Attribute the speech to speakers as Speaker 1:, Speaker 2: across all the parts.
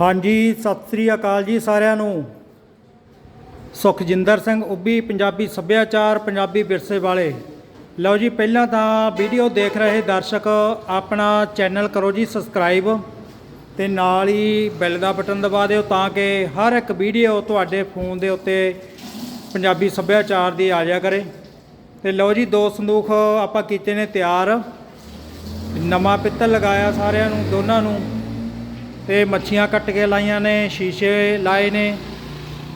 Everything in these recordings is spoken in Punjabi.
Speaker 1: ਹਾਂਜੀ, ਸਤਿ ਸ੍ਰੀ ਅਕਾਲ ਜੀ ਸਾਰਿਆਂ ਨੂੰ। ਸੁਖਜਿੰਦਰ ਸਿੰਘ ਉੱਬੀ ਪੰਜਾਬੀ ਸੱਭਿਆਚਾਰ, ਪੰਜਾਬੀ ਵਿਰਸੇ ਵਾਲੇ। ਲਓ ਜੀ, ਪਹਿਲਾਂ ਤਾਂ ਵੀਡੀਓ ਦੇਖ ਰਹੇ ਦਰਸ਼ਕ, ਆਪਣਾ ਚੈਨਲ ਕਰੋ ਜੀ ਸਬਸਕ੍ਰਾਈਬ ਤੇ ਨਾਲ ਹੀ ਬੈਲ ਦਾ ਬਟਨ ਦਬਾ ਦਿਓ ਤਾਂ ਕਿ ਹਰ ਇੱਕ ਵੀਡੀਓ ਤੁਹਾਡੇ ਫੋਨ ਦੇ ਉੱਤੇ ਪੰਜਾਬੀ ਸੱਭਿਆਚਾਰ ਦੀ ਆ ਜਾਇਆ ਕਰੇ। ਤੇ ਲਓ ਜੀ, ਦੋ ਸੰਦੂਖ ਆਪਾਂ ਕੀਤੇ ਨੇ ਤਿਆਰ। ਨਵਾਂ ਪਿੱਤਲ ਲਗਾਇਆ ਸਾਰਿਆਂ ਨੂੰ, ਦੋਨਾਂ ਨੂੰ। ਤੇ ਮੱਛੀਆਂ ਕੱਟ ਕੇ ਲਾਈਆਂ ਨੇ, ਸ਼ੀਸ਼ੇ ਲਾਏ ਨੇ।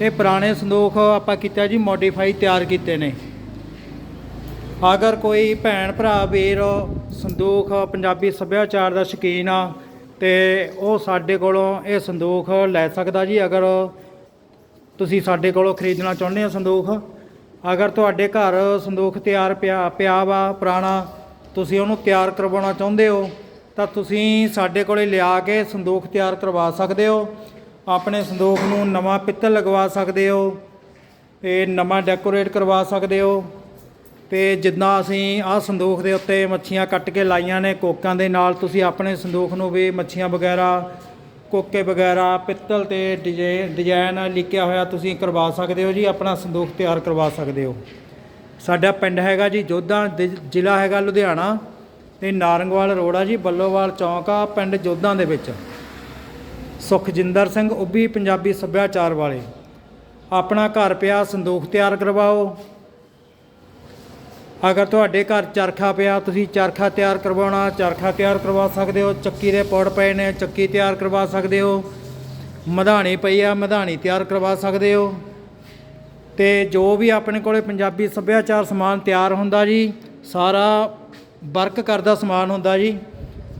Speaker 1: ਇਹ ਪੁਰਾਣੇ ਸੰਦੂਖ ਆਪਾਂ ਕੀਤਾ ਜੀ ਮੋਡੀਫਾਈ ਤਿਆਰ ਕੀਤੇ ਨੇ। ਅਗਰ ਕੋਈ ਭੈਣ ਭਰਾ, ਵੀਰ, ਸੰਦੂਖ, ਪੰਜਾਬੀ ਸੱਭਿਆਚਾਰ ਦਾ ਸ਼ੌਕੀਨ ਆ, ਤੇ ਉਹ ਸਾਡੇ ਕੋਲੋਂ ਇਹ ਸੰਦੂਖ ਲੈ ਸਕਦਾ ਜੀ। ਅਗਰ ਤੁਸੀਂ ਸਾਡੇ ਕੋਲੋਂ ਖਰੀਦਣਾ ਚਾਹੁੰਦੇ ਹੋ ਸੰਦੂਖ, ਅਗਰ ਤੁਹਾਡੇ ਘਰ ਸੰਦੂਖ ਤਿਆਰ ਪਿਆ ਪਿਆ ਵਾ, ਪੁਰਾਣਾ, ਤੁਸੀਂ ਉਹਨੂੰ ਤਿਆਰ ਕਰਵਾਉਣਾ ਚਾਹੁੰਦੇ ਹੋ ਤਾਂ ਤੁਸੀਂ ਸਾਡੇ ਕੋਲੇ ਲਿਆ ਕੇ ਸੰਦੂਖ ਤਿਆਰ ਕਰਵਾ ਸਕਦੇ ਹੋ। ਆਪਣੇ ਸੰਦੂਖ ਨੂੰ ਨਵਾਂ ਪਿੱਤਲ ਲਗਵਾ ਸਕਦੇ ਹੋ ਤੇ ਨਵਾਂ ਡੈਕੋਰੇਟ ਕਰਵਾ ਸਕਦੇ ਹੋ ਤੇ ਜਿੱਦਾਂ ਅਸੀਂ ਆਹ ਸੰਦੂਖ ਦੇ ਉੱਤੇ ਮੱਛੀਆਂ ਕੱਟ ਕੇ ਲਾਈਆਂ ਨੇ ਕੋਕਾਂ ਦੇ ਨਾਲ, ਤੁਸੀਂ ਆਪਣੇ ਸੰਦੂਖ ਨੂੰ ਵੀ ਮੱਛੀਆਂ ਵਗੈਰਾ, ਕੋਕੇ ਵਗੈਰਾ, ਪਿੱਤਲ ਤੇ ਡਿਜ਼ਾਈਨ ਡਿਜ਼ਾਈਨ ਲਿਖਿਆ ਹੋਇਆ ਤੁਸੀਂ ਕਰਵਾ ਸਕਦੇ ਹੋ ਜੀ, ਆਪਣਾ ਸੰਦੂਖ ਤਿਆਰ ਕਰਵਾ ਸਕਦੇ ਹੋ। ਸਾਡਾ ਪਿੰਡ ਹੈਗਾ ਜੀ ਜੋਧਾ ਦਿ- ਜ਼ਿਲ੍ਹਾ ਹੈਗਾ ਲੁਧਿਆਣਾ। ਤੇ ਨਾਰੰਗਵਾਲ ਰੋਡ ਆ ਜੀ, ਬੱਲੋਵਾਲ ਚੌਂਕ ਆ, ਪਿੰਡ ਜੋਧਾਂ ਦੇ ਵਿੱਚ। ਸੁਖਜਿੰਦਰ ਸਿੰਘ ਉੱਬੀ ਪੰਜਾਬੀ ਸੱਭਿਆਚਾਰ ਵਾਲੇ। ਆਪਣਾ ਘਰ ਪਿਆ, ਸੰਦੂਖ ਤਿਆਰ ਕਰਵਾਓ। ਅਗਰ ਤੁਹਾਡੇ ਘਰ ਚਰਖਾ ਪਿਆ, ਤੁਸੀਂ ਚਰਖਾ ਤਿਆਰ ਕਰਵਾਉਣਾ, ਚਰਖਾ ਤਿਆਰ ਕਰਵਾ ਸਕਦੇ ਹੋ। ਚੱਕੀ ਦੇ ਪੌੜ ਪਏ ਨੇ, ਚੱਕੀ ਤਿਆਰ ਕਰਵਾ ਸਕਦੇ ਹੋ। ਮਧਾਣੀ ਪਈ ਆ, ਮਧਾਣੀ ਤਿਆਰ ਕਰਵਾ ਸਕਦੇ ਹੋ। ਤੇ ਜੋ ਵੀ ਆਪਣੇ ਕੋਲੇ ਪੰਜਾਬੀ ਸੱਭਿਆਚਾਰ ਸਮਾਨ ਤਿਆਰ ਹੁੰਦਾ ਜੀ, ਸਾਰਾ ਵਰਕ ਕਰਦਾ ਸਮਾਨ ਹੁੰਦਾ ਜੀ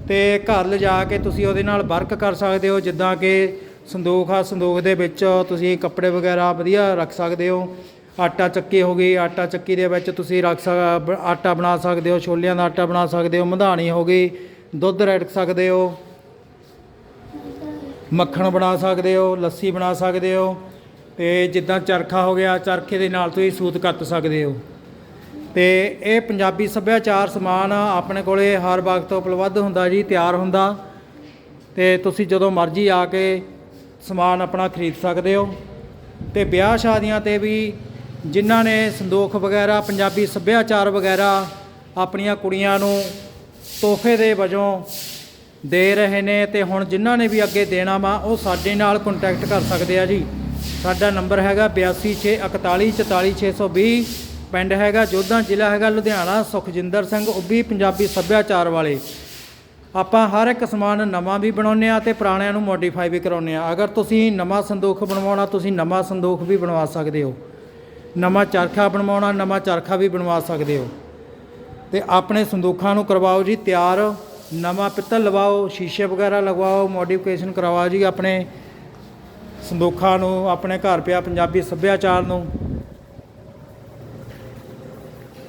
Speaker 1: ਤੇ ਘਰ ਲਿਜਾ ਕੇ ਤੁਸੀਂ ਉਹਦੇ ਨਾਲ ਵਰਕ ਕਰ ਸਕਦੇ ਹੋ, ਜਿੱਦਾਂ ਕਿ ਸੰਦੂਖ ਆ, ਸੰਦੂਖ ਦੇ ਵਿੱਚ ਤੁਸੀਂ ਕੱਪੜੇ ਵਗੈਰਾ ਵਧੀਆ ਰੱਖ ਸਕਦੇ ਹੋ। ਆਟਾ ਚੱਕੀ ਹੋ ਗਈ, ਆਟਾ ਚੱਕੀ ਦੇ ਵਿੱਚ ਤੁਸੀਂ ਰੱਖ ਸਕ ਬ- ਆਟਾ ਬਣਾ ਸਕਦੇ ਹੋ, ਛੋਲਿਆਂ ਦਾ ਆਟਾ ਬਣਾ ਸਕਦੇ ਹੋ, ਮਧਾਣੀ ਹੋ ਗਈ, ਦੁੱਧ ਰੱਖ ਸਕਦੇ ਹੋ। ਮੱਖਣ ਬਣਾ ਸਕਦੇ ਹੋ, ਲੱਸੀ ਬਣਾ ਸਕਦੇ ਹੋ ਤੇ ਜਿੱਦਾਂ ਚਰਖਾ ਹੋ ਗਿਆ, ਚਰਖੇ ਦੇ ਨਾਲ ਤੁਸੀਂ ਸੂਤ ਕੱਤ ਸਕਦੇ ਹੋ। ਤੇ ਇਹ ਪੰਜਾਬੀ ਸੱਭਿਆਚਾਰ ਸਮਾਨ ਆਪਣੇ ਕੋਲੇ ਹਰ ਵਕਤ ਉਪਲਬਧ ਹੁੰਦਾ ਜੀ, ਤਿਆਰ ਹੁੰਦਾ। ਤੇ ਤੁਸੀਂ ਜਦੋਂ ਮਰਜ਼ੀ ਆ ਕੇ ਸਮਾਨ ਆਪਣਾ ਖਰੀਦ ਸਕਦੇ ਹੋ। ਤੇ ਵਿਆਹ ਸ਼ਾਦੀਆਂ ਤੇ ਵੀ ਜਿਨ੍ਹਾਂ ਨੇ ਸੰਦੋਖ ਵਗੈਰਾ, ਪੰਜਾਬੀ ਸੱਭਿਆਚਾਰ ਵਗੈਰਾ ਆਪਣੀਆਂ ਕੁੜੀਆਂ ਨੂੰ ਤੋਹਫੇ ਦੇ ਵਜੋਂ ਦੇ ਰਹੇ ਨੇ ਤੇ ਹੁਣ ਜਿਨ੍ਹਾਂ ਨੇ ਵੀ ਅੱਗੇ ਦੇਣਾ ਵਾ, ਉਹ ਸਾਡੇ ਨਾਲ ਕੰਟੈਕਟ ਕਰ ਸਕਦੇ ਆ ਜੀ। ਸਾਡਾ ਨੰਬਰ ਹੈਗਾ 8264144620 ਪਿੰਡ ਹੈਗਾ, ਜੋਧਾ ਜ਼ਿਲ੍ਹਾ ਹੈਗਾ, ਲੁਧਿਆਣਾ, ਸੁਖਜਿੰਦਰ ਸਿੰਘ ਉੱਬੀ ਪੰਜਾਬੀ ਸੱਭਿਆਚਾਰ ਵਾਲੇ। ਆਪਾਂ ਹਰ ਇੱਕ ਸਮਾਨ ਨਵਾਂ ਵੀ ਬਣਾਉਂਦੇ ਆ ਤੇ ਪੁਰਾਣਿਆਂ ਨੂੰ ਮੋਡੀਫਾਈ ਵੀ ਕਰਾਉਂਦੇ ਆ ਅਗਰ ਤੁਸੀਂ ਨਵਾਂ ਸੰਦੂਖ ਬਣਵਾਉਣਾ, ਤੁਸੀਂ ਨਵਾਂ ਸੰਦੂਖ ਵੀ ਬਣਵਾ ਸਕਦੇ ਹੋ। ਨਵਾਂ ਚਰਖਾ ਬਣਵਾਉਣਾ, ਨਵਾਂ ਚਰਖਾ ਵੀ ਬਣਵਾ ਸਕਦੇ ਹੋ। ਤੇ ਆਪਣੇ ਸੰਦੂਖਾਂ ਨੂੰ ਕਰਵਾਓ ਜੀ, ਤਿਆਰ, ਨਵਾਂ ਪਿੱਤਲ ਲਵਾਓ, ਸ਼ੀਸ਼ੇ ਵਗੈਰਾ ਲਗਵਾਓ ਮੋਡੀਫਿਕੇਸ਼ਨ ਕਰਵਾਓ ਜੀ ਆਪਣੇ ਸੰਦੂਖਾਂ ਨੂੰ, ਆਪਣੇ ਘਰ ਪਿਆ ਪੰਜਾਬੀ ਸੱਭਿਆਚਾਰ ਨੂੰ।